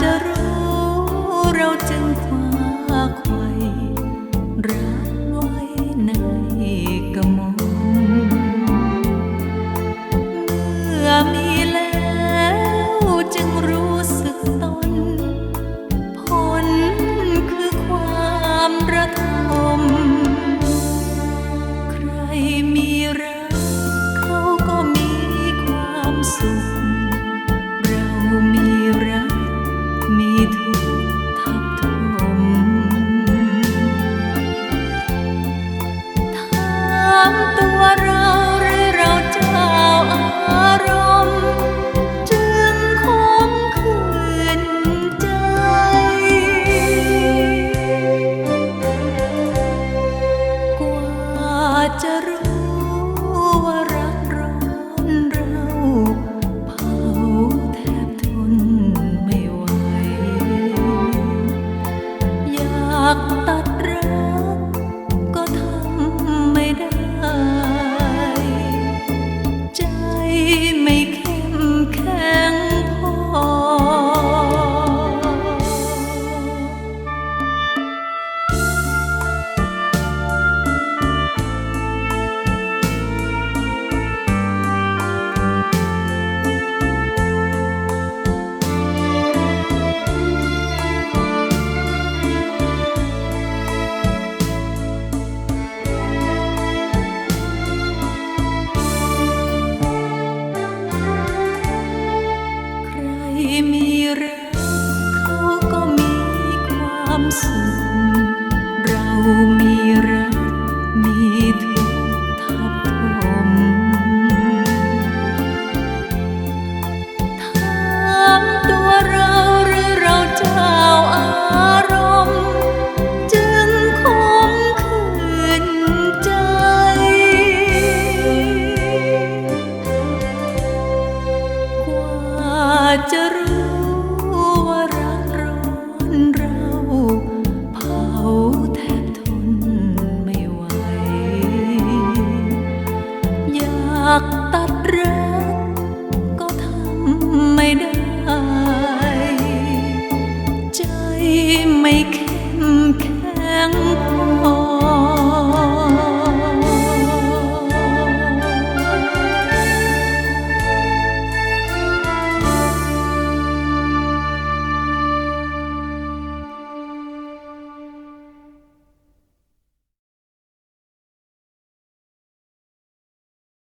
จะรู้เราจึงคว้าไขว่รักไว้ในกระมงเมื่อมีแล้วจึงรู้สึกตน ผลคือความระทม ใครมีรักเขาก็มีความสุข mặt ta รักเขาก็มีความสุข เรามีรัก มีทุกทับทมถามตัวเราหรือเราเจ้าอารมณ์ จึงคมขืนใจ กว่าจะรู้